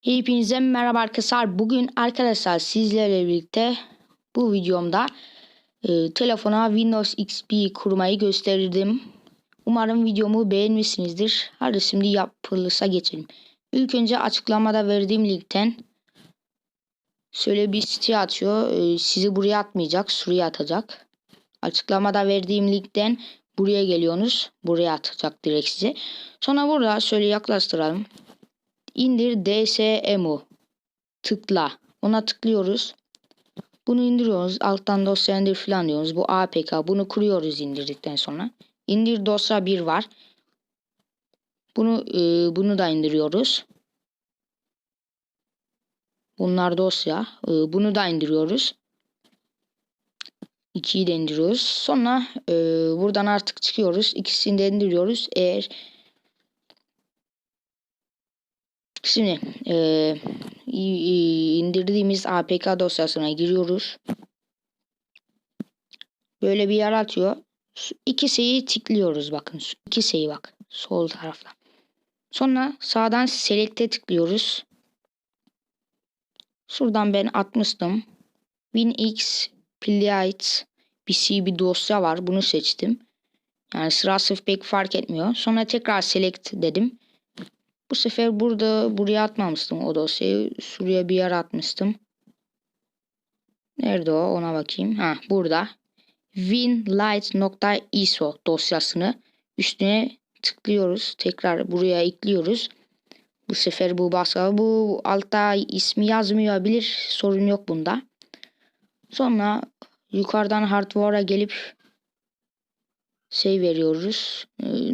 Hepinize merhaba arkadaşlar. Bugün arkadaşlar sizlerle birlikte bu videomda e, telefona Windows XP kurmayı gösterdim. Umarım videomu beğenmişsinizdir. Hadi şimdi yapılışa geçelim. İlk önce açıklamada verdiğim linkten şöyle bir site atıyor. E, sizi buraya atmayacak, şuraya atacak. Açıklamada verdiğim linkten buraya geliyorsunuz. Buraya atacak direkt sizi. Sonra burada şöyle yaklaştıralım. İndir DSMU. Tıkla. Ona tıklıyoruz. Bunu indiriyoruz. Alttan dosya indir falan diyoruz. Bu APK. Bunu kuruyoruz indirdikten sonra. İndir dosya 1 var. Bunu e, bunu da indiriyoruz. Bunlar dosya. E, bunu da indiriyoruz. 2'yi de indiriyoruz. Sonra e, buradan artık çıkıyoruz. İkisini de indiriyoruz. Eğer Şimdi e, indirdiğimiz APK dosyasına giriyoruz. Böyle bir yer atıyor. İki şeyi tıklıyoruz bakın. Şu iki şeyi bak. Sol tarafta. Sonra sağdan select'e tıklıyoruz. Şuradan ben atmıştım. WinX Plight PC bir dosya var. Bunu seçtim. Yani sırası pek fark etmiyor. Sonra tekrar select dedim. Bu sefer burada buraya atmamıştım o dosyayı. Şuraya bir yer atmıştım. Nerede o? Ona bakayım. Ha burada. winlight.iso dosyasını üstüne tıklıyoruz. Tekrar buraya ekliyoruz. Bu sefer bu baskı bu altta ismi yazmıyor bilir. Sorun yok bunda. Sonra yukarıdan hardware'a gelip şey veriyoruz.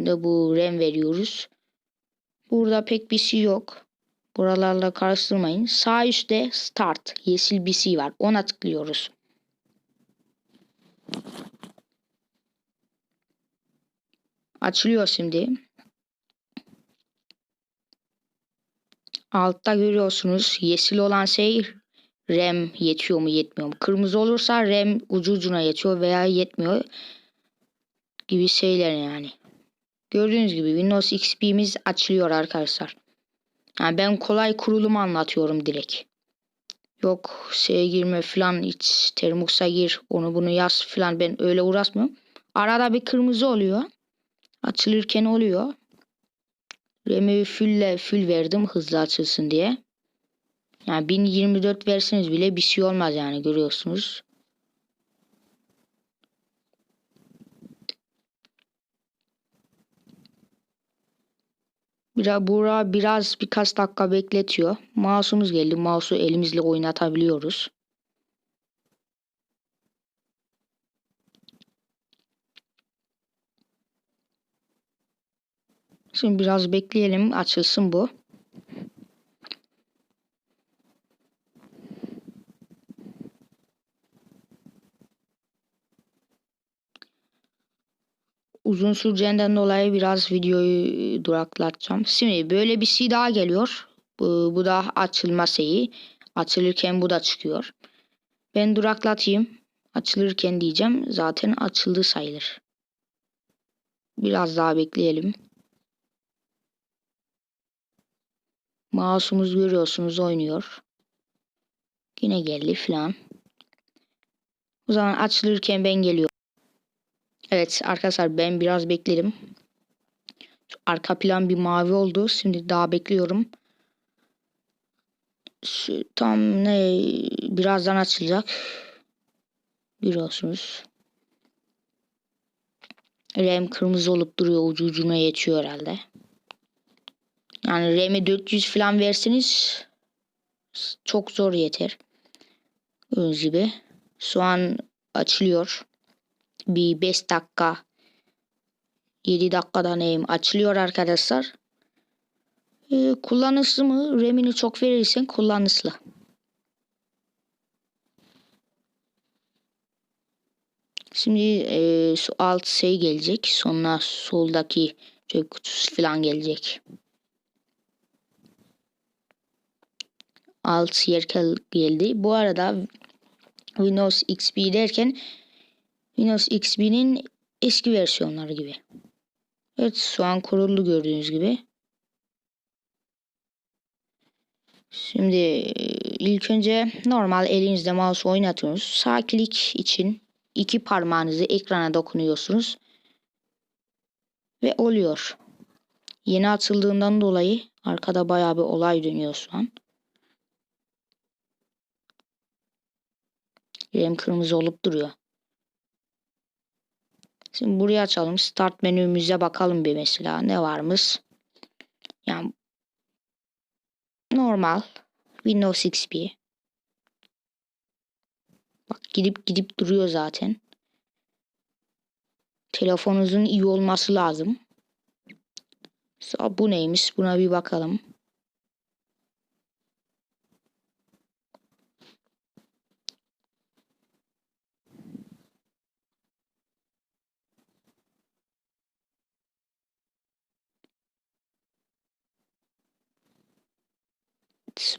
Da bu RAM veriyoruz. Burada pek bir şey yok. Buralarla karıştırmayın. Sağ üstte start yeşil bir şey var. Ona tıklıyoruz. Açılıyor şimdi. Altta görüyorsunuz yeşil olan şey RAM yetiyor mu yetmiyor mu? Kırmızı olursa RAM ucu ucuna yetiyor veya yetmiyor gibi şeyler yani. Gördüğünüz gibi Windows XP'miz açılıyor arkadaşlar. Yani ben kolay kurulum anlatıyorum direkt. Yok şeye girme falan hiç Termux'a gir onu bunu yaz falan ben öyle uğraşmıyorum. Arada bir kırmızı oluyor. Açılırken oluyor. RAM'i fülle full verdim hızlı açılsın diye. Yani 1024 verseniz bile bir şey olmaz yani görüyorsunuz. Biraz, bura biraz birkaç dakika bekletiyor. Mouse'umuz geldi. Mouse'u elimizle oynatabiliyoruz. Şimdi biraz bekleyelim açılsın bu. Uzun süreceğinden dolayı biraz videoyu duraklatacağım. Şimdi böyle bir şey daha geliyor. Bu, bu da açılma şeyi. Açılırken bu da çıkıyor. Ben duraklatayım. Açılırken diyeceğim. Zaten açıldı sayılır. Biraz daha bekleyelim. Mouse'umuz görüyorsunuz oynuyor. Yine geldi falan. O zaman açılırken ben geliyorum. Evet arkadaşlar ben biraz bekledim. Arka plan bir mavi oldu. Şimdi daha bekliyorum. Şu, tam ne birazdan açılacak. Biliyorsunuz. RAM kırmızı olup duruyor. Ucu ucuna yetiyor herhalde. Yani RAM'i 400 falan verseniz çok zor yeter. Gördüğünüz gibi. Şu an açılıyor bir 5 dakika 7 dakikada neyim açılıyor arkadaşlar. Ee, kullanışlı mı? RAM'ini çok verirsen kullanışlı. Şimdi e, alt şey gelecek. Sonra soldaki çöp kutusu falan gelecek. Alt yer geldi. Bu arada Windows XP derken Windows XP'nin eski versiyonları gibi. Evet şu an kuruldu gördüğünüz gibi. Şimdi e, ilk önce normal elinizde mouse oynatıyorsunuz. Sağ klik için iki parmağınızı ekrana dokunuyorsunuz. Ve oluyor. Yeni açıldığından dolayı arkada bayağı bir olay dönüyor şu an. Rem kırmızı olup duruyor. Şimdi buraya açalım. Start menümüze bakalım bir mesela. Ne varmış? Yani normal Windows XP. Bak gidip gidip duruyor zaten. Telefonunuzun iyi olması lazım. Sa- Bu neymiş? Buna bir bakalım.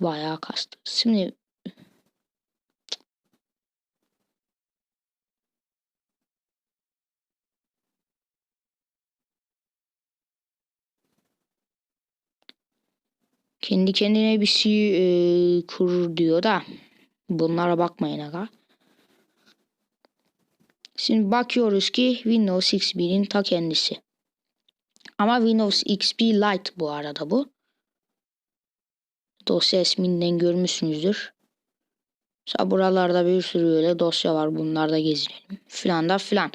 Bayağı kastı. Şimdi kendi kendine bir şey e, kurur diyor da bunlara bakmayın aga. Şimdi bakıyoruz ki Windows XP'nin ta kendisi. Ama Windows XP Lite bu arada bu. Dosya isminden görmüşsünüzdür. Mesela buralarda bir sürü öyle dosya var. Bunlarda gezinelim. Filan da filan.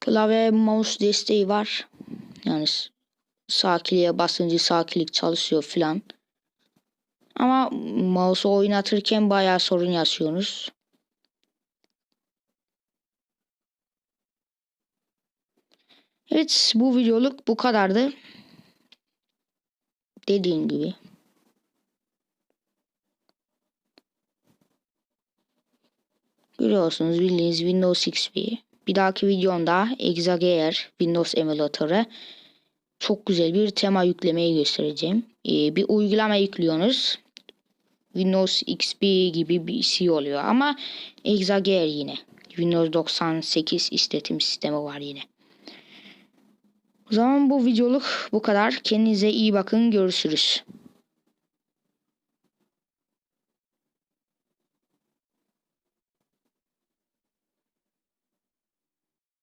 Klavye mouse desteği var. Yani sağ kliğe basınca sağ çalışıyor filan. Ama mouse'u oynatırken bayağı sorun yaşıyorsunuz. Evet bu videoluk bu kadardı. Dediğim gibi. Görüyorsunuz bildiğiniz Windows XP. Bir dahaki videomda Exagear Windows emülatörü çok güzel bir tema yüklemeyi göstereceğim. Ee, bir uygulama yüklüyorsunuz. Windows XP gibi bir şey oluyor ama Exagear yine. Windows 98 işletim sistemi var yine. O zaman bu videoluk bu kadar. Kendinize iyi bakın. Görüşürüz.